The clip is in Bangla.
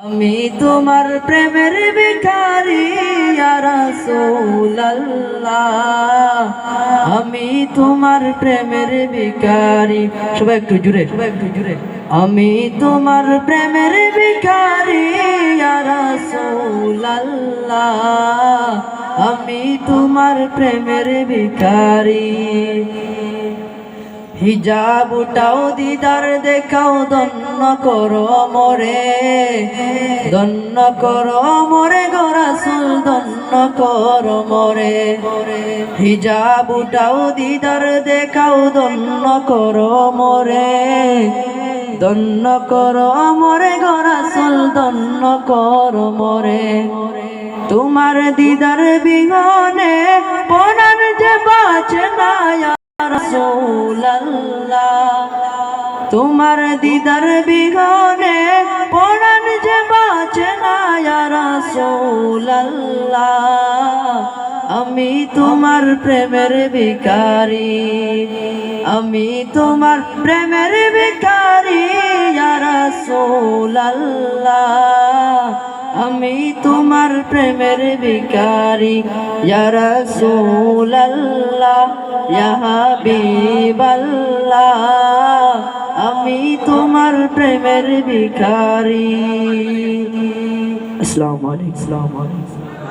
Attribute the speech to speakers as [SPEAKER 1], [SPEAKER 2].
[SPEAKER 1] আমি তোমার প্রেমের ভিখারি আমি তোমার প্রেমের ভিখারি। সবাই একটু জুড়ে, সবাই একটু জুড়ে। আমি তোমার প্রেমের ভিখারি আমি তোমার প্রেমের ভিখারি। হিজাব দিদার দেখাও দন্ন করো মরে। দন্ন করো মরে গরাসুল দন্ন করো মরে। হিজাব উঠাও, দিদার দেখাও দন্ন করো মরে। দন্ন করো মরে গরাসুল দন্ন করো মরে। তোমার দিদার বিহনে পনার যে বাঁচে না তোমার দিদার বিঘনে পড়ান রসুল্লাহ আমি তোমার প্রেমের ভিকারি আমি তোমার প্রেমের ভিকারি রসুল্লাহ আমি তোমার প্রেমের ভিকারি রাসূলুল্লাহ, ইয়া হাবিবাল্লাহ, আমি তোমার প্রেমের আলাইকুম Assalamu alaikum.